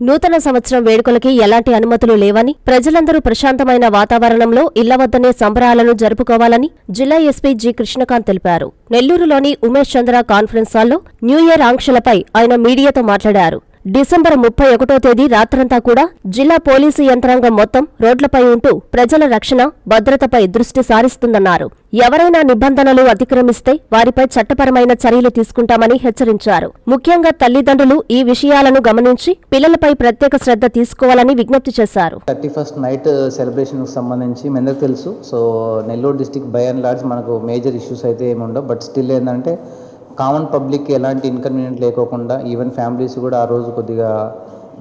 నూతన సంవత్సరం వేడుకలకి ఎలాంటి అనుమతులు లేవని ప్రజలందరూ ప్రశాంతమైన వాతావరణంలో ఇళ్ళ వద్దనే సంబరాలను జరుపుకోవాలని జిల్లా ఎస్పీ జి కృష్ణకాంత్ తెలిపారు. నెల్లూరులోని ఉమేష్ చంద్ర కాన్ఫరెన్స్ హాల్లో న్యూ ఇయర్ ఆంక్షలపై ఆయన మీడియాతో మాట్లాడారు. డిసెంబర్ ముప్పై ఒకటో తేదీ రాత్రంతా కూడా జిల్లా పోలీసు యంత్రాంగం మొత్తం రోడ్లపై ఉంటూ ప్రజల రక్షణ భద్రతపై దృష్టి సారిస్తుందన్నారు. ఎవరైనా నిబంధనలు అతిక్రమిస్తే వారిపై చట్టపరమైన చర్యలు తీసుకుంటామని హెచ్చరించారు. ముఖ్యంగా తల్లిదండ్రులు ఈ విషయాలను గమనించి పిల్లలపై ప్రత్యేక శ్రద్ధ తీసుకోవాలని విజ్ఞప్తి చేశారు. థర్టీ ఫస్ట్ నైట్ సెలబ్రేషన్ సంబంధించి మీ అందరికి తెలుసు. So Nellore district by and large మనకు మేజర్ ఇష్యూస్ అయితే ఏమి ఉండవు. బట్ స్టిల్ ఏంటంటే కామన్ పబ్లిక్కి ఎలాంటి ఇన్కన్వీనియంట్ లేకోకుండా ఈవెన్ ఫ్యామిలీస్ కూడా ఆ రోజు కొద్దిగా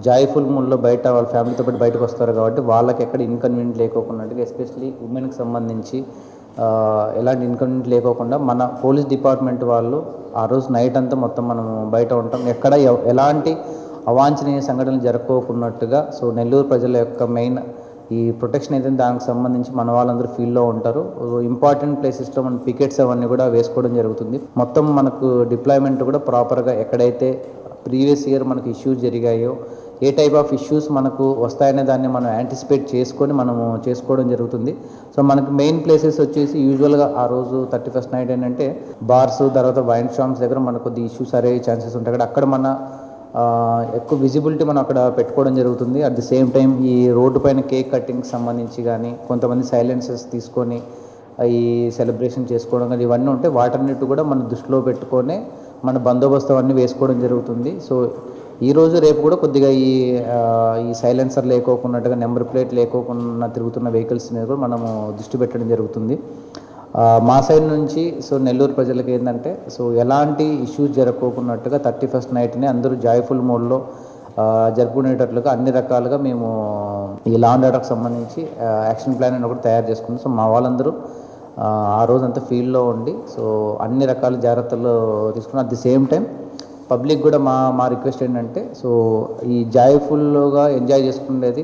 జాయ్ఫుల్ మూడ్లో బయట వాళ్ళ ఫ్యామిలీతో పాటు బయటకు వస్తారు కాబట్టి వాళ్ళకి ఎక్కడ ఇన్కన్వీనియంట్ లేకోకుండా ఎస్పెషలీ ఉమెన్కి సంబంధించి ఎలాంటి ఇన్కన్వీనియంట్ లేకోకుండా మన పోలీస్ డిపార్ట్మెంట్ వాళ్ళు ఆ రోజు నైట్ అంతా మొత్తం మనం బయట ఉంటాం. ఎక్కడ ఎలాంటి అవాంఛనీయ సంఘటనలు జరుపుకోకున్నట్టుగా సో నెల్లూరు ప్రజల యొక్క మెయిన్ ఈ ప్రొటెక్షన్ అయితే దానికి సంబంధించి మన వాళ్ళందరూ ఫీల్డ్లో ఉంటారు. ఇంపార్టెంట్ ప్లేసెస్లో మన పికెట్స్ అవన్నీ కూడా వేసుకోవడం జరుగుతుంది. మొత్తం మనకు డిప్లాయ్మెంట్ కూడా ప్రాపర్గా ఎక్కడైతే ప్రీవియస్ ఇయర్ మనకు ఇష్యూస్ జరిగాయో ఏ టైప్ ఆఫ్ ఇష్యూస్ మనకు వస్తాయనే దాన్ని మనం యాంటిసిపేట్ చేసుకొని మనము చేసుకోవడం జరుగుతుంది. సో మనకు మెయిన్ ప్లేసెస్ వచ్చేసి యూజువల్గా ఆ రోజు థర్టీ ఫస్ట్ నైట్ ఏంటంటే బార్స్ తర్వాత వైన్ షాప్స్ దగ్గర మనకు కొద్ది ఇష్యూస్ అరే ఛాన్సెస్ ఉంటాయి. అక్కడ అక్కడ మన ఎక్కువ విజిబిలిటీ మనం అక్కడ పెట్టుకోవడం జరుగుతుంది. అట్ ది సేమ్ టైం ఈ రోడ్డు పైన కేక్ కటింగ్కి సంబంధించి కానీ కొంతమంది సైలెన్సెస్ తీసుకొని ఈ సెలబ్రేషన్ చేసుకోవడం కానీ ఇవన్నీ ఉంటే వాటన్నిటి కూడా మన దృష్టిలో పెట్టుకొని మన బందోబస్తు అవన్నీ వేసుకోవడం జరుగుతుంది. సో ఈ రోజు రేపు కూడా కొద్దిగా ఈ ఈ సైలెన్సర్ లేకోకున్నట్టుగా నెంబర్ ప్లేట్ లేకోకుండా తిరుగుతున్న వెహికల్స్ మీద కూడా మనము దృష్టి పెట్టడం జరుగుతుంది. మా సైడ్ నుంచి సో నెల్లూరు ప్రజలకు ఏంటంటే సో ఎలాంటి ఇష్యూస్ జరగకోకున్నట్టుగా థర్టీ ఫస్ట్ నైట్ని అందరూ జాయ్ఫుల్ మోడ్లో జరుపుకునేటట్లుగా అన్ని రకాలుగా మేము ఈ లాండ్ ఆర్డర్కి సంబంధించి యాక్షన్ ప్లాన్ అని ఒకటి తయారు చేసుకున్నాం. సో మా వాళ్ళందరూ ఆ, రోజంతా ఫీల్డ్లో ఉండి సో అన్ని రకాల జాగ్రత్తలు తీసుకున్నాం. At the same time public కూడా మా మా రిక్వెస్ట్ ఏంటంటే సో ఈ జాయ్ఫుల్గా ఎంజాయ్ చేసుకునేది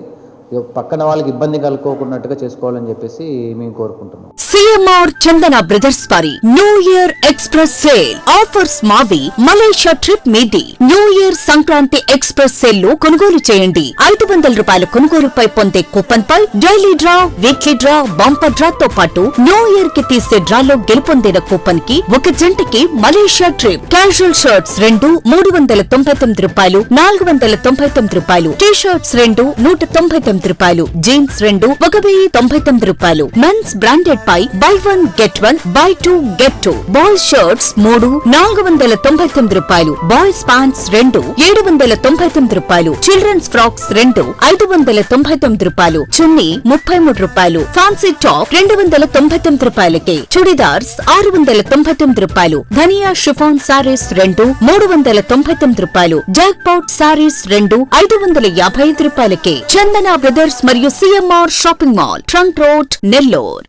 పక్కన వాళ్ళకి ఇబ్బంది కలుకోకున్నట్టుగా చేసుకోవాలని చెప్పేసి మేము కోరుకుంటున్నాం. సిఎంఆర్ చందన బ్రదర్స్ వారి new year express sale offers మావి మలేషియా ట్రిప్ మీది న్యూ ఇయర్ సంక్రాంతి ఎక్స్ప్రెస్ సేల్లో కొనుగోలు చేయండి. ఐదు వందల రూపాయల కొనుగోలుపై పొందే కూపన్ పై daily draw weekly draw bumper draw తో పాటు న్యూ ఇయర్కి తీసే డ్రాలో గెలుపొందిన కూపన్కి ఒక జంటకి మలేషియా ట్రిప్ క్యాజువల్ షర్ట్స్ రెండు మూడు వందల తొంభై తొమ్మిది రూపాయలు నాలుగు వందల తొంభై తొమ్మిది రూపాయలు. టీ షర్ట్స్ రెండు నూట తొంభై తొమ్మిది రూపాయలు. జీన్స్ రెండు ఒక వెయ్యి తొంభై తొమ్మిది రూపాయలు. మెన్స్ బ్రాండెడ్ పై buy one get one buy two get two boys shirts మూడు నాలుగు వందల తొంభై తొమ్మిది రూపాయలు. బాయ్స్ ప్యాంట్స్ రెండు ఏడు వందల తొంభై తొమ్మిది రూపాయలు. చిల్డ్రన్స్ ఫ్రాక్స్ రెండు ఐదు వందల తొంభై తొమ్మిది రూపాయలు. చున్నీ ముప్పై మూడు రూపాయలు. ఫ్యాన్సీ టాప్ రెండు వందల తొంభై తొమ్మిది రూపాయలకి. చుడిదార్స్ ఆరు వందల తొంభై తొమ్మిది రూపాయలు. ధనియా షిఫాన్ సారీస్ రెండు మూడు వందల తొంభై తొమ్మిది రూపాయలు. జాక్ పౌట్ సారీస్ రెండు ఐదు వందల యాభై ఐదు రూపాయలకి. చందన బ్రదర్స్ మరియు CMR shopping mall trunk road Nellore.